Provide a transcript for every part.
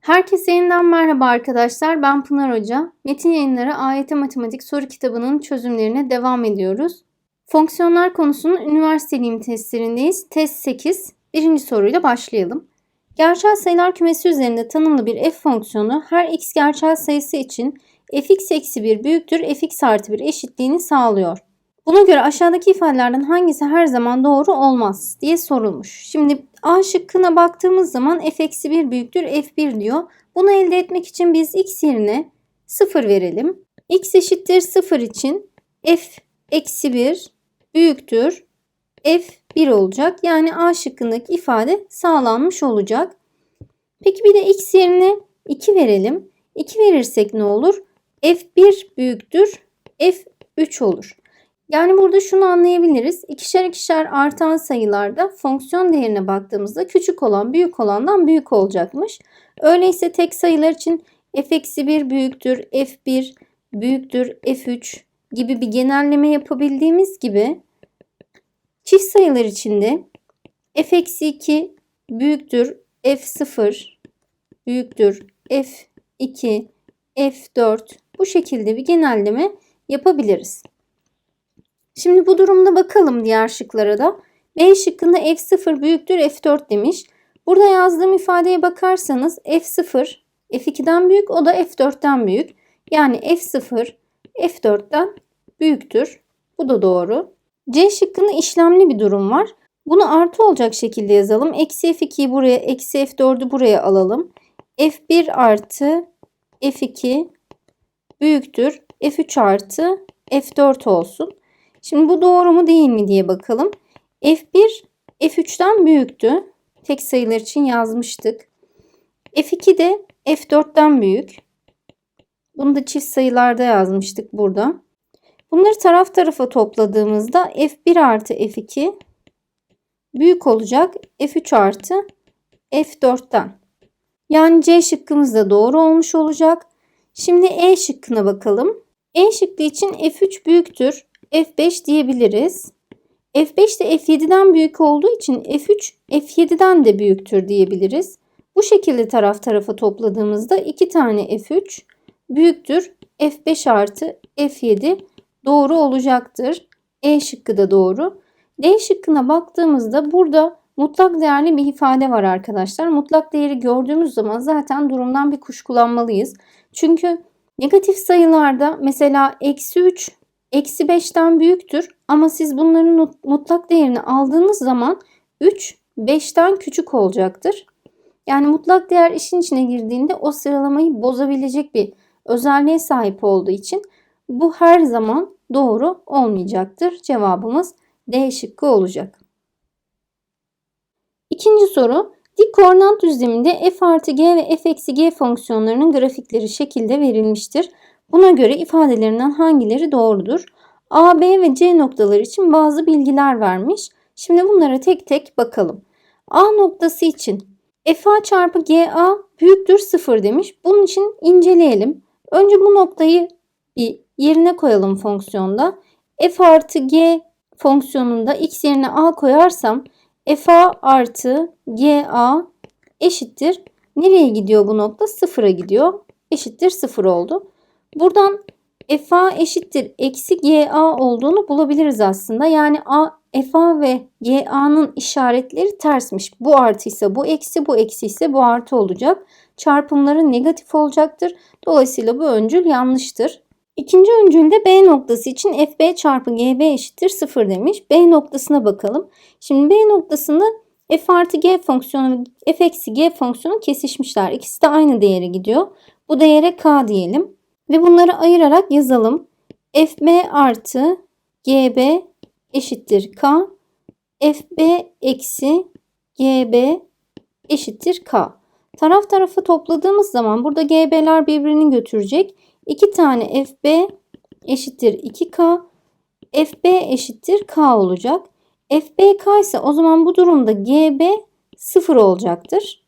Herkese yeniden merhaba arkadaşlar. Ben Pınar Hoca. Metin Yayınları AYT Matematik soru kitabının çözümlerine devam ediyoruz. Fonksiyonlar konusunun üniversiteliğim testlerindeyiz. Test 8. Birinci soruyla başlayalım. Gerçel sayılar kümesi üzerinde tanımlı bir f fonksiyonu her x gerçel sayısı için fx eksi 1 büyüktür fx artı 1 eşitliğini sağlıyor. Buna göre aşağıdaki ifadelerden hangisi her zaman doğru olmaz diye sorulmuş. Şimdi A şıkkına baktığımız zaman f eksi 1 büyüktür f1 diyor. Bunu elde etmek için biz x yerine 0 verelim. x eşittir 0 için f eksi 1 büyüktür f1 olacak. Yani A şıkkındaki ifade sağlanmış olacak. Peki bir de x yerine 2 verelim. 2 verirsek ne olur? f1 büyüktür f3 olur. Yani burada şunu anlayabiliriz. İkişer ikişer artan sayılarda fonksiyon değerine baktığımızda küçük olan büyük olandan büyük olacakmış. Öyleyse tek sayılar için f-1 büyüktür, f1 büyüktür, f3 gibi bir genelleme yapabildiğimiz gibi çift sayılar için de f-2 büyüktür, f0 büyüktür, f2, f4 bu şekilde bir genelleme yapabiliriz. Şimdi bu durumda bakalım diğer şıklara da. B şıkkında F0 büyüktür F4 demiş. Burada yazdığım ifadeye bakarsanız F0 F2'den büyük o da F4'ten büyük. Yani F0 F4'ten büyüktür. Bu da doğru. C şıkkında işlemli bir durum var. Bunu artı olacak şekilde yazalım. Eksi F2'yi buraya, eksi F4'ü buraya alalım. F1 artı F2 büyüktür. F3 artı F4 olsun. Şimdi bu doğru mu değil mi diye bakalım. F1 F3'ten büyüktü. Tek sayılar için yazmıştık. F2 de F4'ten büyük. Bunu da çift sayılarda yazmıştık burada. Bunları taraf tarafa topladığımızda F1 artı F2 büyük olacak F3 artı F4'ten. Yani C şıkkımız da doğru olmuş olacak. Şimdi E şıkkına bakalım. E şıkkı için F3 büyüktür F5 diyebiliriz. F5 de F7'den büyük olduğu için F3 F7'den de büyüktür diyebiliriz. Bu şekilde taraf tarafa topladığımızda 2 tane F3 büyüktür F5 artı F7 doğru olacaktır. E şıkkı da doğru. D şıkkına baktığımızda burada mutlak değerli bir ifade var arkadaşlar. Mutlak değeri gördüğümüz zaman zaten durumdan bir kuşkulanmalıyız. Çünkü negatif sayılarda mesela eksi 3 eksi 5'ten büyüktür ama siz bunların mutlak değerini aldığınız zaman 3 5'ten küçük olacaktır. Yani mutlak değer işin içine girdiğinde o sıralamayı bozabilecek bir özelliğe sahip olduğu için bu her zaman doğru olmayacaktır. Cevabımız D şıkkı olacak. İkinci soru. Dik koordinat düzleminde f artı g ve f eksi g fonksiyonlarının grafikleri şekilde verilmiştir. Buna göre ifadelerinden hangileri doğrudur? A, B ve C noktaları için bazı bilgiler vermiş. Şimdi bunlara tek tek bakalım. A noktası için FA çarpı GA büyüktür 0 demiş. Bunun için inceleyelim. Önce bu noktayı bir yerine koyalım fonksiyonda. F artı G fonksiyonunda x yerine A koyarsam FA artı GA eşittir. Nereye gidiyor bu nokta? Sıfıra gidiyor. Eşittir 0 oldu. Buradan FA eşittir eksi GA olduğunu bulabiliriz aslında. Yani A, FA ve GA'nın işaretleri tersmiş. Bu artıysa bu eksi, bu eksi ise bu artı olacak. Çarpımları negatif olacaktır. Dolayısıyla bu öncül yanlıştır. İkinci öncülde B noktası için FB çarpı GB eşittir 0 demiş. B noktasına bakalım. Şimdi B noktasında f artı g fonksiyonu f eksi g fonksiyonu kesişmişler. İkisi de aynı değere gidiyor. Bu değere k diyelim. Ve bunları ayırarak yazalım. FB artı GB eşittir K. FB eksi GB eşittir K. Taraf tarafa topladığımız zaman burada GB'ler birbirini götürecek. 2 tane FB eşittir 2K. FB eşittir K olacak. FBK ise o zaman bu durumda GB 0 olacaktır.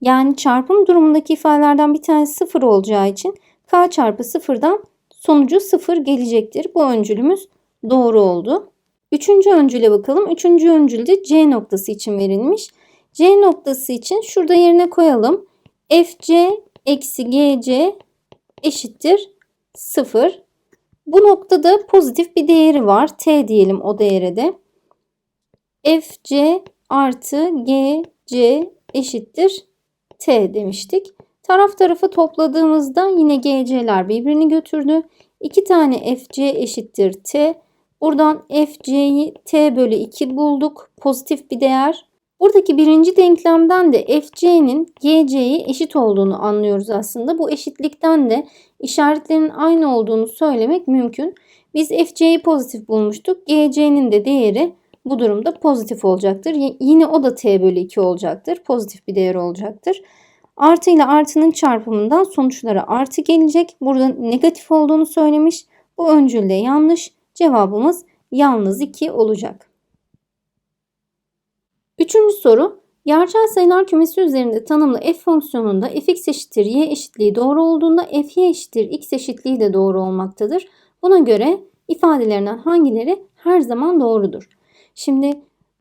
Yani çarpım durumundaki ifadelerden bir tanesi 0 olacağı için k çarpı sıfırdan sonucu sıfır gelecektir. Bu öncülümüz doğru oldu. Üçüncü öncüle bakalım. Üçüncü öncül de C noktası için verilmiş. C noktası için şurada yerine koyalım. fc eksi gc eşittir 0. Bu noktada pozitif bir değeri var. T diyelim o değere de. fc artı gc eşittir t demiştik. Taraf tarafı topladığımızda yine gc'ler birbirini götürdü. 2 tane fc eşittir t. Buradan fc'yi t bölü 2 bulduk. Pozitif bir değer. Buradaki birinci denklemden de fc'nin gc'ye eşit olduğunu anlıyoruz aslında. Bu eşitlikten de işaretlerin aynı olduğunu söylemek mümkün. Biz fc'yi pozitif bulmuştuk. gc'nin de değeri bu durumda pozitif olacaktır. yine o da t bölü 2 olacaktır. Pozitif bir değer olacaktır. Artı ile artının çarpımından sonuçlara artı gelecek. Burada negatif olduğunu söylemiş. Bu öncülde yanlış. Cevabımız yalnız 2 olacak. Üçüncü soru. Gerçel sayılar kümesi üzerinde tanımlı f fonksiyonunda fx eşittir y eşitliği doğru olduğunda fy eşittir x eşitliği de doğru olmaktadır. Buna göre ifadelerinden hangileri her zaman doğrudur? Şimdi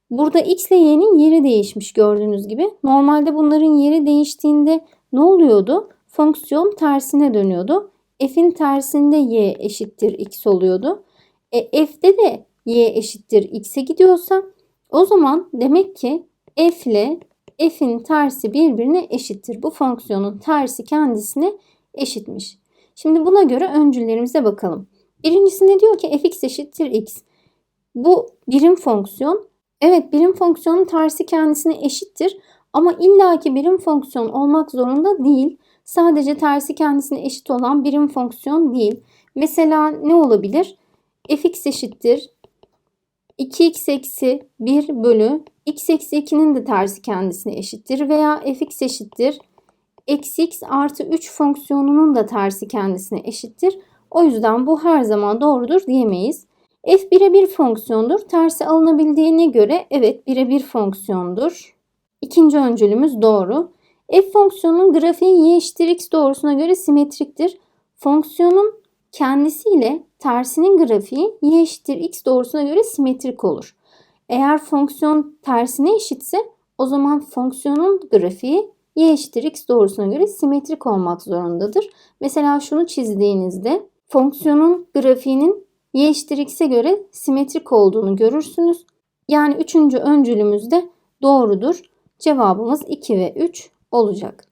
burada x ile y'nin yeri değişmiş gördüğünüz gibi. Normalde bunların yeri değiştiğinde ne oluyordu? Fonksiyon tersine dönüyordu. f'in tersinde y eşittir x oluyordu. E, f'de de y eşittir x'e gidiyorsa o zaman demek ki f ile f'in tersi birbirine eşittir. Bu fonksiyonun tersi kendisine eşitmiş. Şimdi buna göre öncüllerimize bakalım. Birincisinde diyor ki fx eşittir x. Bu birim fonksiyon. Evet birim fonksiyonun tersi kendisine eşittir. Ama illaki birim fonksiyon olmak zorunda değil. Sadece tersi kendisine eşit olan birim fonksiyon değil. Mesela ne olabilir? fx eşittir 2x eksi 1 bölü x eksi 2'nin de tersi kendisine eşittir veya fx eşittir eksi x artı 3 fonksiyonunun da tersi kendisine eşittir. O yüzden bu her zaman doğrudur diyemeyiz. F birebir fonksiyondur. Tersi alınabildiğine göre evet birebir fonksiyondur. İkinci öncülümüz doğru. f fonksiyonunun grafiği y eşittir x doğrusuna göre simetriktir. Fonksiyonun kendisiyle tersinin grafiği y eşittir x doğrusuna göre simetrik olur. Eğer fonksiyon tersine eşitse o zaman fonksiyonun grafiği y eşittir x doğrusuna göre simetrik olmak zorundadır. Mesela şunu çizdiğinizde fonksiyonun grafiğinin y göre simetrik olduğunu görürsünüz. Yani üçüncü öncülümüz de doğrudur. Cevabımız 2 ve 3 olacak.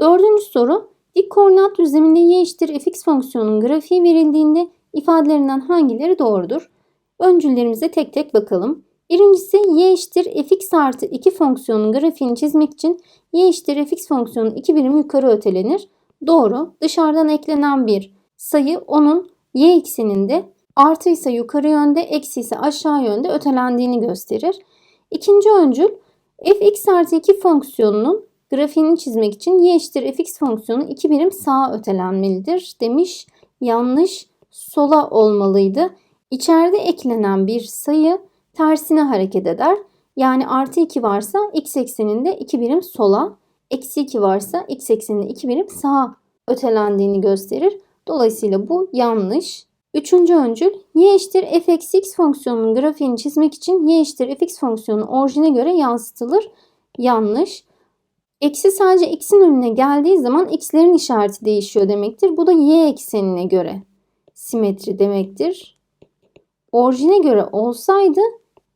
Dördüncü soru Dik koordinat düzleminde y eşittir fx fonksiyonunun grafiği verildiğinde ifadelerinden hangileri doğrudur? Öncüllerimize tek tek bakalım. Birincisi y eşittir fx artı 2 fonksiyonun grafiğini çizmek için y eşittir fx fonksiyonun 2 birim yukarı ötelenir. Doğru. Dışarıdan eklenen bir sayı onun y ekseninde artı ise yukarı yönde eksi ise aşağı yönde ötelendiğini gösterir. İkinci öncül fx artı 2 fonksiyonunun Grafiğini çizmek için y eşittir fx fonksiyonu iki birim sağa ötelenmelidir demiş. Yanlış sola olmalıydı. İçeride eklenen bir sayı tersine hareket eder. Yani artı 2 varsa x ekseninde 2 birim sola, eksi 2 varsa x ekseninde 2 birim sağa ötelendiğini gösterir. Dolayısıyla bu yanlış. Üçüncü öncül y eşittir f eksi x fonksiyonunun grafiğini çizmek için y eşittir fx fonksiyonu orijine göre yansıtılır. Yanlış. Eksi sadece x'in önüne geldiği zaman x'lerin işareti değişiyor demektir. Bu da y eksenine göre simetri demektir. Orijine göre olsaydı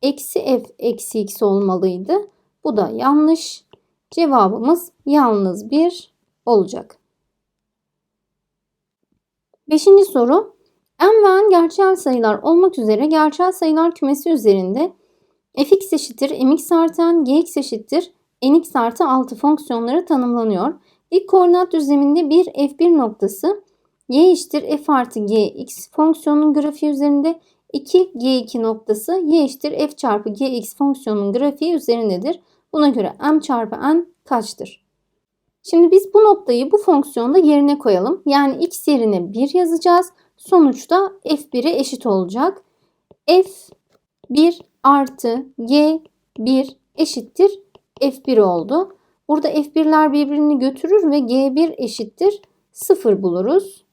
eksi f eksi x olmalıydı. Bu da yanlış. Cevabımız yalnız bir olacak. Beşinci soru. M ve N gerçel sayılar olmak üzere gerçel sayılar kümesi üzerinde fx eşittir mx artı n, gx eşittir nx artı 6 fonksiyonları tanımlanıyor. Dik koordinat düzleminde bir f1 noktası y eşittir f artı gx fonksiyonunun grafiği üzerinde 2 g2 noktası y eşittir f çarpı gx fonksiyonunun grafiği üzerindedir. Buna göre m çarpı n kaçtır? Şimdi biz bu noktayı bu fonksiyonda yerine koyalım. Yani x yerine 1 yazacağız. Sonuçta f1'e eşit olacak. f1 artı g1 eşittir F1 oldu. Burada F1'ler birbirini götürür ve G1 eşittir 0 buluruz.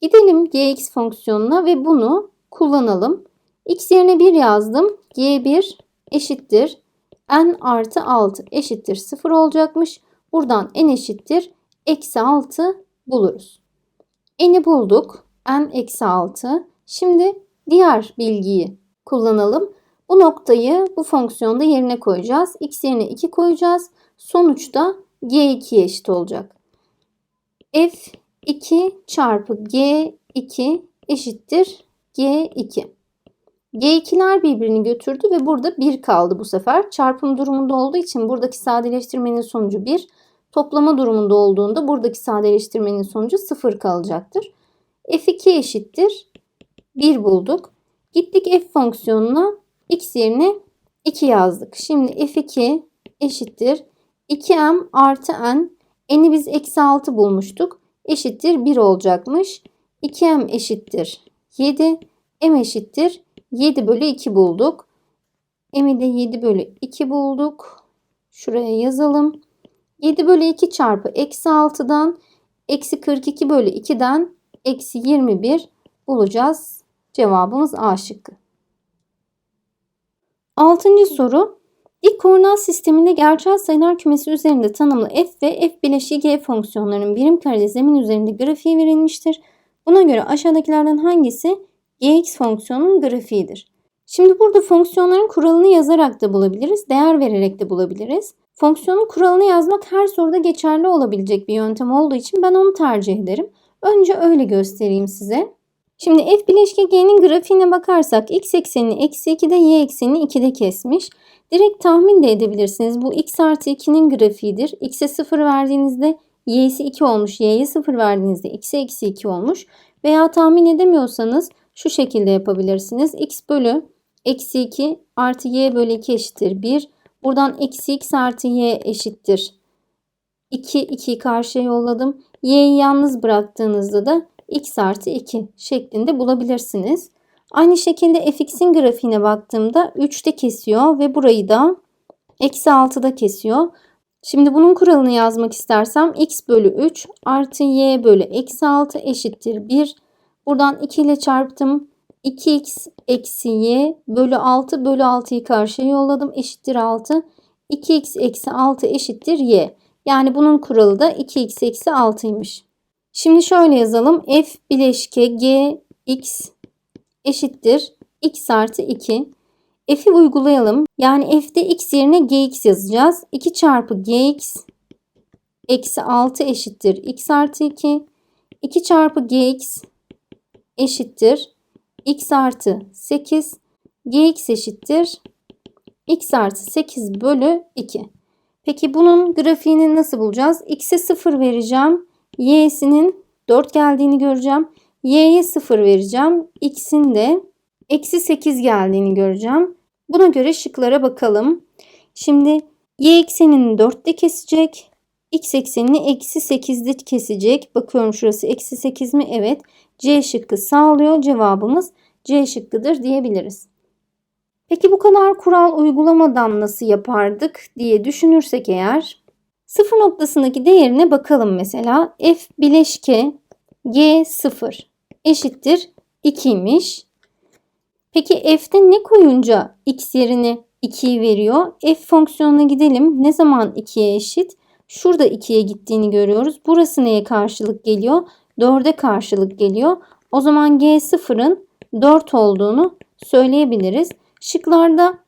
Gidelim Gx fonksiyonuna ve bunu kullanalım. X yerine 1 yazdım. G1 eşittir. n artı 6 eşittir 0 olacakmış. Buradan n eşittir eksi 6 buluruz. n'i bulduk. n eksi 6. Şimdi diğer bilgiyi kullanalım. Bu noktayı bu fonksiyonda yerine koyacağız. x yerine 2 koyacağız. Sonuçta g2'ye eşit olacak. f2 çarpı g2 eşittir g2. G2'ler birbirini götürdü ve burada 1 kaldı bu sefer. Çarpım durumunda olduğu için buradaki sadeleştirmenin sonucu 1. Toplama durumunda olduğunda buradaki sadeleştirmenin sonucu 0 kalacaktır. F2 eşittir 1 bulduk. Gittik f fonksiyonuna x yerine 2 yazdık. Şimdi f2 eşittir 2m artı n. n'i biz eksi 6 bulmuştuk. Eşittir 1 olacakmış. 2m eşittir 7. m eşittir 7 bölü 2 bulduk. M'i de 7 bölü 2 bulduk. Şuraya yazalım. 7 bölü 2 çarpı eksi 6'dan eksi 42 bölü 2'den eksi 21 bulacağız. Cevabımız A şıkkı. Altıncı soru. Dik koordinat sisteminde gerçel sayılar kümesi üzerinde tanımlı f ve f bileşiği g fonksiyonlarının birim kareli zemin üzerinde grafiği verilmiştir. Buna göre aşağıdakilerden hangisi gx fonksiyonunun grafiğidir? Şimdi burada fonksiyonların kuralını yazarak da bulabiliriz, değer vererek de bulabiliriz. Fonksiyonun kuralını yazmak her soruda geçerli olabilecek bir yöntem olduğu için ben onu tercih ederim. Önce öyle göstereyim size. Şimdi f bileşke g'nin grafiğine bakarsak x eksenini eksi 2'de y eksenini 2'de kesmiş. Direkt tahmin de edebilirsiniz. Bu x artı 2'nin grafiğidir. x'e 0 verdiğinizde y'si 2 olmuş. y'ye 0 verdiğinizde x'e eksi 2 olmuş. Veya tahmin edemiyorsanız şu şekilde yapabilirsiniz. x bölü eksi 2 artı y bölü 2 eşittir 1. Buradan eksi x artı y eşittir 2, 2'yi karşıya yolladım. y'yi yalnız bıraktığınızda da x artı 2 şeklinde bulabilirsiniz. Aynı şekilde fx'in grafiğine baktığımda 3'te kesiyor ve burayı da eksi 6'da kesiyor. Şimdi bunun kuralını yazmak istersem x bölü 3 artı y bölü eksi 6 eşittir 1. Buradan 2 ile çarptım. 2x eksi y bölü 6 bölü 6'yı karşıya yolladım. Eşittir 6. 2x eksi 6 eşittir y. Yani bunun kuralı da 2x eksi 6'ymış. Şimdi şöyle yazalım. f bileşke g x eşittir x artı 2. F'i uygulayalım. Yani f'de x yerine gx yazacağız. 2 çarpı gx eksi 6 eşittir x artı 2. 2 çarpı gx eşittir x artı 8. gx eşittir x artı 8 bölü 2. Peki bunun grafiğini nasıl bulacağız? x'e 0 vereceğim. y'sinin 4 geldiğini göreceğim. y'ye 0 vereceğim. x'in de eksi 8 geldiğini göreceğim. Buna göre şıklara bakalım. Şimdi y eksenini 4'te kesecek. X eksenini eksi 8'de kesecek. Bakıyorum şurası eksi 8 mi? Evet. C şıkkı sağlıyor. Cevabımız C şıkkıdır diyebiliriz. Peki bu kadar kural uygulamadan nasıl yapardık diye düşünürsek eğer sıfır noktasındaki değerine bakalım mesela. F bileşke G 0 eşittir 2'ymiş. Peki f'te ne koyunca x yerine 2'yi veriyor? F fonksiyonuna gidelim. Ne zaman 2'ye eşit? Şurada 2'ye gittiğini görüyoruz. Burası neye karşılık geliyor? 4'e karşılık geliyor. O zaman G0'ın 4 olduğunu söyleyebiliriz. Şıklarda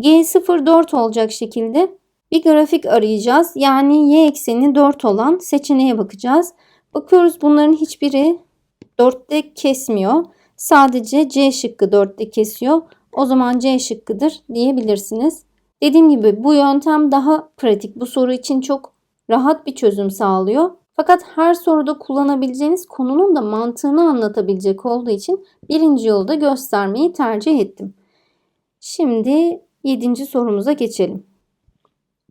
G0 4 olacak şekilde bir grafik arayacağız. Yani y ekseni 4 olan seçeneğe bakacağız. Bakıyoruz bunların hiçbiri 4'te kesmiyor. Sadece C şıkkı 4'te kesiyor. O zaman C şıkkıdır diyebilirsiniz. Dediğim gibi bu yöntem daha pratik. Bu soru için çok rahat bir çözüm sağlıyor. Fakat her soruda kullanabileceğiniz konunun da mantığını anlatabilecek olduğu için birinci yolda göstermeyi tercih ettim. Şimdi 7. sorumuza geçelim.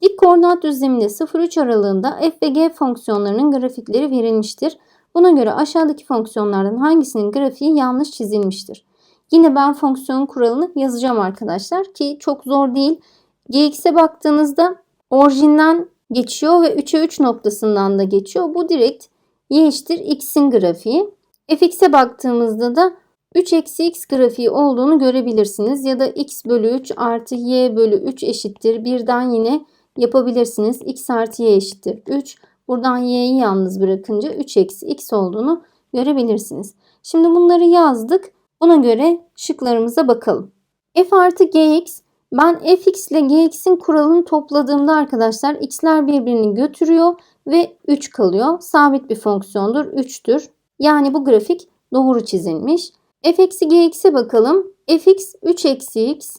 Dik koordinat düzleminde 0-3 aralığında f ve g fonksiyonlarının grafikleri verilmiştir. Buna göre aşağıdaki fonksiyonlardan hangisinin grafiği yanlış çizilmiştir? Yine ben fonksiyon kuralını yazacağım arkadaşlar ki çok zor değil. Gx'e baktığınızda orijinden geçiyor ve 3'e 3 noktasından da geçiyor. Bu direkt y eşittir x'in grafiği. fx'e baktığımızda da 3 eksi x grafiği olduğunu görebilirsiniz. Ya da x bölü 3 artı y bölü 3 eşittir. Birden yine yapabilirsiniz. x artı y eşittir 3. Buradan y'yi yalnız bırakınca 3 eksi x olduğunu görebilirsiniz. Şimdi bunları yazdık. Buna göre şıklarımıza bakalım. f artı gx ben fx ile gx'in kuralını topladığımda arkadaşlar x'ler birbirini götürüyor ve 3 kalıyor. Sabit bir fonksiyondur. 3'tür. Yani bu grafik doğru çizilmiş. f eksi gx'e bakalım. fx 3 eksi x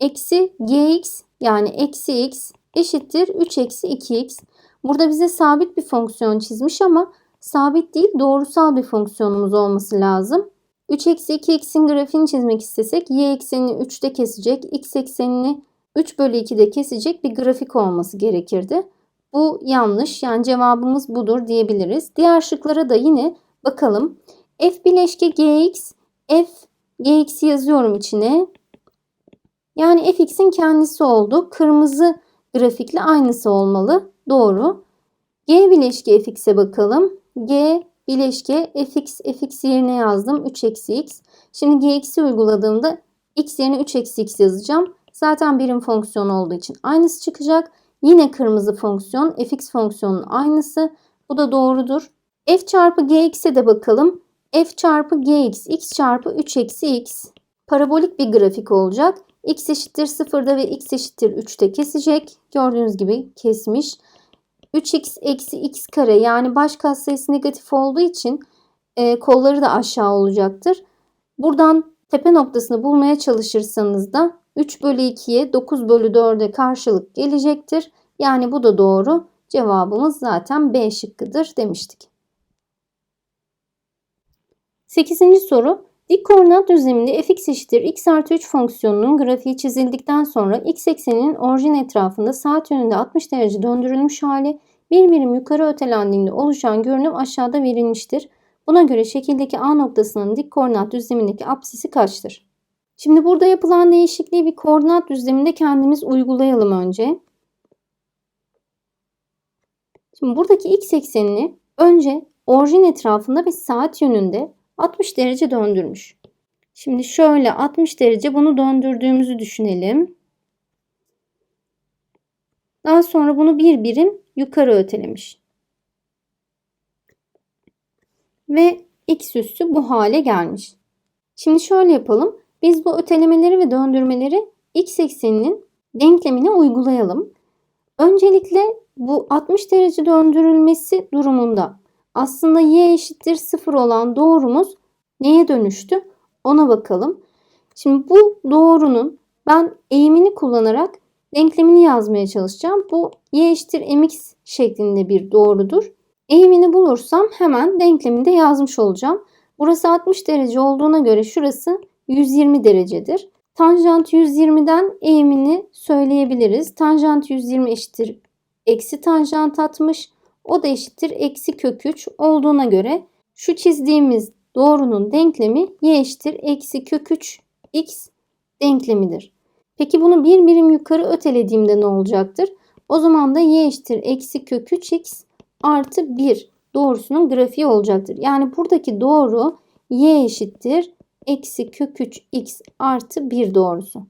eksi gx yani eksi x eşittir 3 eksi 2x. Burada bize sabit bir fonksiyon çizmiş ama sabit değil doğrusal bir fonksiyonumuz olması lazım. 3 eksi 2x'in grafiğini çizmek istesek y eksenini 3'te kesecek, x eksenini 3 bölü 2'de kesecek bir grafik olması gerekirdi. Bu yanlış yani cevabımız budur diyebiliriz. Diğer şıklara da yine bakalım. f bileşke gx, f gx'i yazıyorum içine. Yani fx'in kendisi oldu. Kırmızı grafikle aynısı olmalı. Doğru. G bileşke fx'e bakalım. G bileşke fx, fx yerine yazdım. 3 eksi x. Şimdi gx'i uyguladığımda x yerine 3 eksi x yazacağım. Zaten birim fonksiyon olduğu için aynısı çıkacak. Yine kırmızı fonksiyon fx fonksiyonun aynısı. Bu da doğrudur. f çarpı gx'e de bakalım. f çarpı gx x çarpı 3 eksi x. Parabolik bir grafik olacak. x eşittir 0'da ve x eşittir 3'te kesecek. Gördüğünüz gibi kesmiş. 3x eksi x kare yani baş katsayısı negatif olduğu için e, kolları da aşağı olacaktır. Buradan tepe noktasını bulmaya çalışırsanız da 3 bölü 2'ye 9 bölü 4'e karşılık gelecektir. Yani bu da doğru. Cevabımız zaten B şıkkıdır demiştik. 8. soru. Dik koordinat düzleminde fx eşittir x artı 3 fonksiyonunun grafiği çizildikten sonra x ekseninin orijin etrafında saat yönünde 60 derece döndürülmüş hali bir birim yukarı ötelendiğinde oluşan görünüm aşağıda verilmiştir. Buna göre şekildeki A noktasının dik koordinat düzlemindeki apsisi kaçtır? Şimdi burada yapılan değişikliği bir koordinat düzleminde kendimiz uygulayalım önce. Şimdi buradaki x eksenini önce orijin etrafında ve saat yönünde 60 derece döndürmüş. Şimdi şöyle 60 derece bunu döndürdüğümüzü düşünelim. Daha sonra bunu bir birim yukarı ötelemiş. Ve x üssü bu hale gelmiş. Şimdi şöyle yapalım. Biz bu ötelemeleri ve döndürmeleri x ekseninin denklemine uygulayalım. Öncelikle bu 60 derece döndürülmesi durumunda aslında y eşittir 0 olan doğrumuz neye dönüştü? Ona bakalım. Şimdi bu doğrunun ben eğimini kullanarak denklemini yazmaya çalışacağım. Bu y eşittir mx şeklinde bir doğrudur. Eğimini bulursam hemen denkleminde yazmış olacağım. Burası 60 derece olduğuna göre şurası 120 derecedir. Tanjant 120'den eğimini söyleyebiliriz. Tanjant 120 eşittir eksi tanjant 60. O da eşittir eksi kök 3 olduğuna göre şu çizdiğimiz doğrunun denklemi y eşittir eksi kök 3 x denklemidir. Peki bunu bir birim yukarı ötelediğimde ne olacaktır? O zaman da y eşittir eksi kök 3x artı 1 doğrusunun grafiği olacaktır. Yani buradaki doğru y eşittir eksi kök 3x artı 1 doğrusu.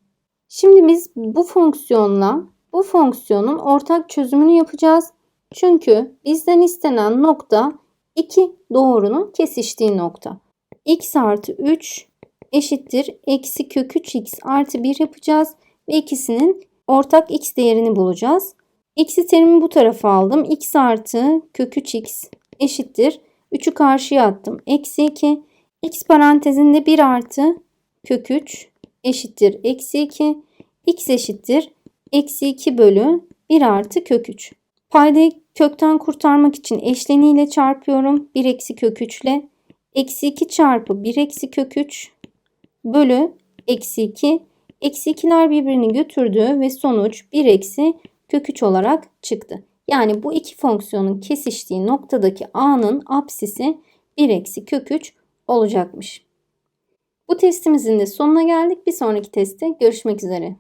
Şimdi biz bu fonksiyonla bu fonksiyonun ortak çözümünü yapacağız. Çünkü bizden istenen nokta iki doğrunun kesiştiği nokta. x artı 3 eşittir eksi kök 3x artı 1 yapacağız ve ikisinin ortak x değerini bulacağız. X'i terimi bu tarafa aldım. x artı kök 3x eşittir. 3'ü karşıya attım. Eksi 2. x parantezinde 1 artı kök 3 eşittir. Eksi 2. x eşittir. Eksi 2 bölü 1 artı kök 3. Paydayı kökten kurtarmak için eşleniyle çarpıyorum. 1 eksi kök 3 ile. Eksi 2 çarpı 1 eksi kök 3 bölü eksi 2. Eksi 2'ler birbirini götürdü ve sonuç 1 eksi kök 3 olarak çıktı. Yani bu iki fonksiyonun kesiştiği noktadaki a'nın apsisi 1 eksi kök 3 olacakmış. Bu testimizin de sonuna geldik. Bir sonraki testte görüşmek üzere.